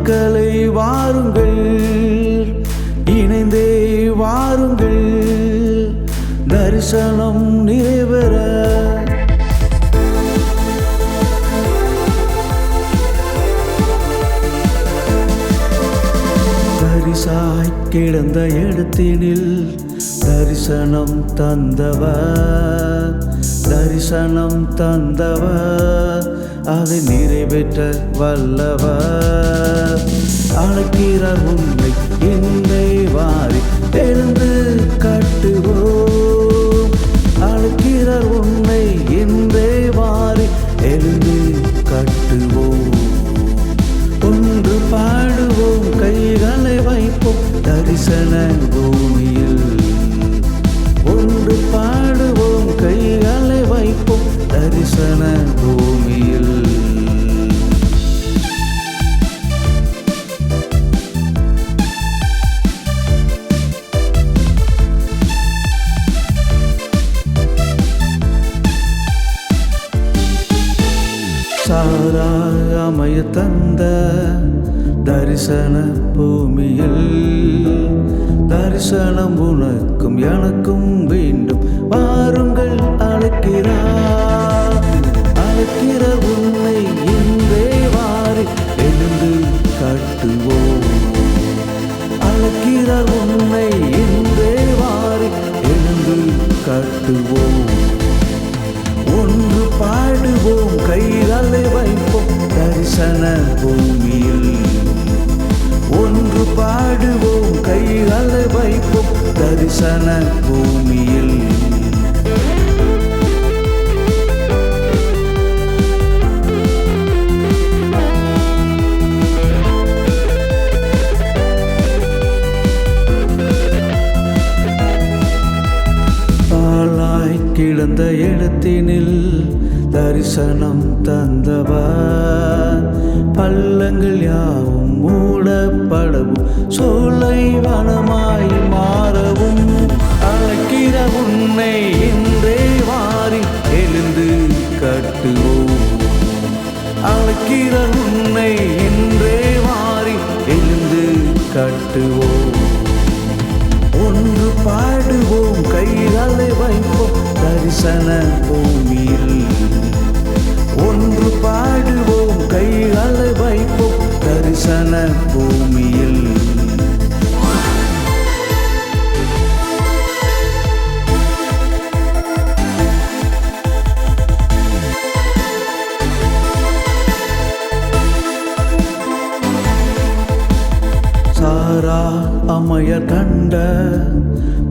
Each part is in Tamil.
மக்களை வாருங்கள். இணைந்தே வாருங்கள். தரிசனம் நிறைவேற தரிசாய் கிடந்த இடத்தினில் தரிசனம் தந்தவர் தரிசனம் தந்தவர் அதை நிறைவேற்ற வல்லவர். அழைக்கிறார் உண்மை என்னை வாரி எழுந்து கட்டுவோம். அழைக்கிறார் உண்மை என்னை வாரி எழுந்து கட்டுவோம். ஒன்று பாடுவோம் கைகளை வைப்போம் தரிசன தந்த தரிசன பூமியில் தரிசனம் உனக்கும் எனக்கும் வேண்டும். வாருங்கள் அழைக்கிறார் அழைக்கிற உன்னை இன்றே வாரி எழுந்து கட்டுவோம். அழைக்கிறார் உன்னை இன்றே வாரி எழுந்து கட்டுவோம். தரிசன பூமியில் ஒன்று பாடுவோம் கைகளை வைப்போம் தரிசன பூமியில். பாழாய் கிடந்த இடத்தினில் தரிசனம் தந்தவர். பள்ளங்கள் யாவும் மூடப்படவும் சோலை வனமாய் மாறவும். அழைக்கிற உன்னை இன்றே வாரி எழுந்து கட்டுவோம். அழைக்கிற உன்னை இன்றே வாரி எழுந்து கட்டுவோம். ஒன்று பாடுவோம் கைகளை வைப்போம். தரிசன பூமியில் பாடுவோம் கைகளை வைப்போம் தரிசன பூமியில். சாரா அமையர் கண்ட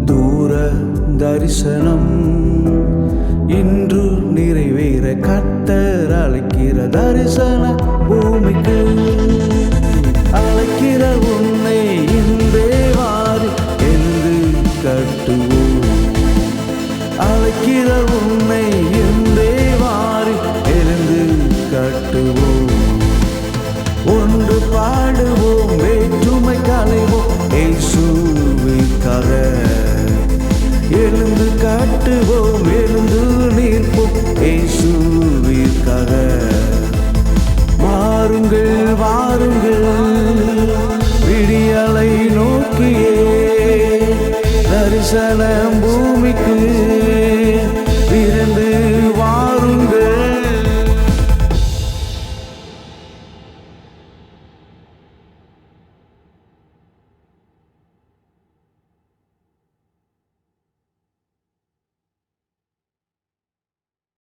தூர தரிசனம். தரிசன பூமிக்கு அழைக்கிற உன்னை இன்றே வாரி என்று கட்டுவோம். அழைக்கிற உன்னை இன்றே வாரி எழுந்து கட்டுவோம். பாருங்கள். விடியலை நோக்கியே தரிசனம்